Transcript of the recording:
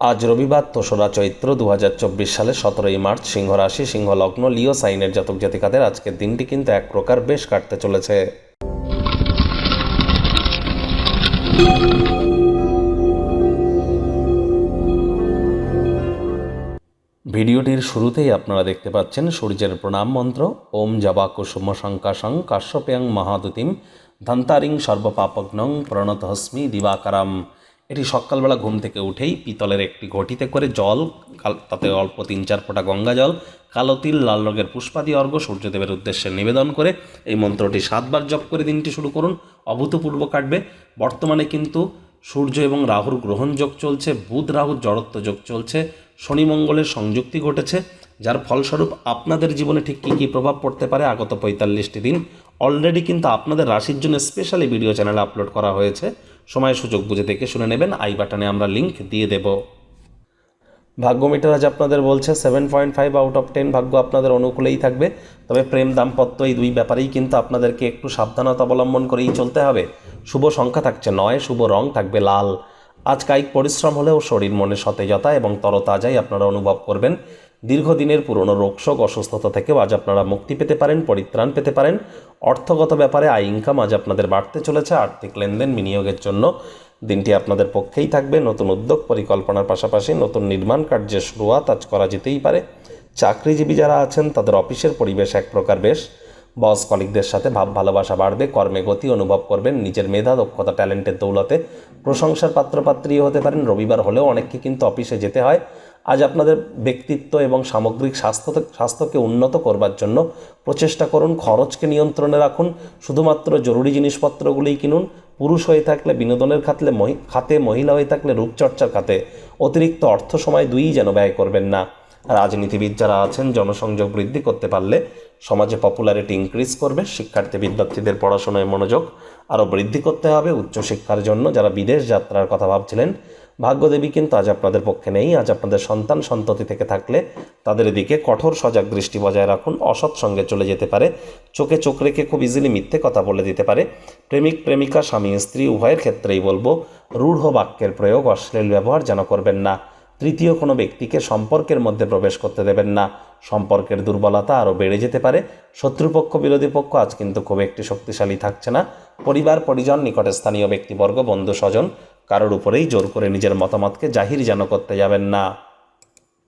আজ রবিবার তোসরা চৈত্র দু সালে সতেরোই মার্চ সিংহ রাশি সিংহ লগ্ন লিও সাইনের জাতক জাতিকাদের আজকের দিনটি কিন্তু এক প্রকার বেশ কাটতে চলেছে। ভিডিওটির শুরুতেই আপনারা দেখতে পাচ্ছেন সূর্যের প্রণাম মন্ত্র, ওম জবা কুসুম শঙ্কাশং কাশ্যপেয়ং মহাদুতিম ধন্তারিং সর্বপাপগ্নং প্রণতহস্মি দিবাকারাম। এটি সকালবেলা ঘুম থেকে উঠেই পিতলের একটি ঘটিতে করে জল তাতে অল্প তিন চার ফোঁটা গঙ্গা জল, কালো তিল, লাল রঙের পুষ্পাদি অর্ঘ্য, সূর্যদেবের উদ্দেশ্যে নিবেদন করে এই মন্ত্রটি সাতবার জপ করে দিনটি শুরু করুন। অভূতপূর্ব কাটবে। বর্তমানে কিন্তু সূর্য এবং রাহুর গ্রহণ যোগ চলছে, বুধ রাহুর জড়ত্ব যোগ চলছে, শনি মঙ্গলের সংযুক্তি ঘটেছে, যার ফলস্বরূপ আপনাদের জীবনে ঠিক কী কী প্রভাব পড়তে পারে আগত পঁয়তাল্লিশটি দিন। অলরেডি কিন্তু আপনাদের রাশির জন্য স্পেশালি ভিডিও চ্যানেলে আপলোড করা হয়েছে। সময় সুযোগ বুঝে দেখে শুনে নেবেন। আই বাটনে আমরা লিংক দিয়ে দেব। ভাগ্য মিটার আজ আপনাদের বলছে seven point five out of ten ভাগ্য আপনাদের অনুকূলেই থাকবে। তবে প্রেম দাম্পত্য এই দুই ব্যাপারেই কিন্তু আপনাদেরকে একটু সাবধানতা অবলম্বন করেই চলতে হবে। শুভ সংখ্যা থাকছে নয়, শুভ রং থাকবে লাল। আজ কায়িক পরিশ্রম হলেও শরীর মনে সতেজতা এবং তরতাজাই আপনারা অনুভব করবেন। দীর্ঘদিনের পুরনো রোগশোক অসুস্থতা থেকেও আজ আপনারা মুক্তি পেতে পারেন, পরিত্রাণ পেতে পারেন। অর্থগত ব্যাপারে আয় ইনকাম আজ আপনাদের বাড়তে চলেছে। আর্থিক লেনদেন বিনিয়োগের জন্য দিনটি আপনাদের পক্ষেই থাকবে। নতুন উদ্যোগ, পরিকল্পনার পাশাপাশি নতুন নির্মাণ কার্যের শুরুয়াত আজ করা যেতেই পারে। চাকরিজীবী যারা আছেন, তাদের অফিসের পরিবেশ এক প্রকার বেশ। বস কলিকদের সাথে ভাব, ভালোবাসা বাড়বে, কর্মে গতি অনুভব করবেন। নিজের মেধা, দক্ষতা, ট্যালেন্টের দৌলতে প্রশংসার পাত্রপাত্রীও হতে পারেন। রবিবার হলেও অনেককে কিন্তু অফিসে যেতে হয়। আজ আপনাদের ব্যক্তিত্ব এবং সামগ্রিক স্বাস্থ্য স্বাস্থ্যকে উন্নত করবার জন্য প্রচেষ্টা করুন, খরচকে নিয়ন্ত্রণে রাখুন, শুধুমাত্র জরুরি জিনিসপত্রগুলিই কিনুন, পুরুষ হয়ে থাকলে বিনোদনের খাতলে খাতে, মহিলা হয়ে থাকলে রূপচর্চার খাতে। অতিরিক্ত অর্থ সময় দুইই যেন ব্যয় করবেন না। রাজনীতিবিদ যারা আছেন, জনসংযোগ বৃদ্ধি করতে পারলে সমাজে পপুলারিটি ইনক্রিজ করবে, শিক্ষার্থী, বিদ্যার্থীদের পড়াশোনায় মনোযোগ আরও বৃদ্ধি করতে হবে, উচ্চশিক্ষার জন্য যারা বিদেশ যাত্রার কথা ভাবছিলেন ভাগ্যদেবী কিন্তু আজ আপনাদের পক্ষে নেই। আজ আপনাদের সন্তান সন্ততি থেকে থাকলে তাদের দিকে কঠোর সজাগ দৃষ্টি বজায় রাখুন। অসৎ সঙ্গে চলে যেতে পারে। চোখে চোখ রেখে খুব ইজিলি মিথ্যে কথা বলে দিতে পারে। প্রেমিক, প্রেমিকা, স্বামী, স্ত্রী, উভয়ের ক্ষেত্রেই বলব, রূঢ় বাক্যের প্রয়োগ, অশ্লীল ব্যবহার যেন করবেন না। তৃতীয় কোনো ব্যক্তিকে সম্পর্কের মধ্যে প্রবেশ করতে দেবেন না। সম্পর্কের দুর্বলতা আরও বেড়ে যেতে পারে। শত্রুপক্ষ, বিরোধী পক্ষ আজ কিন্তু খুব একটি শক্তিশালী থাকছে না। পরিবার, পরিজন, নিকটে স্থানীয় ব্যক্তিবর্গ, বন্ধু, স্বজন কারোর উপরেই জোর করে নিজের মতামতকে জাহির যেন করতে যাবেন না।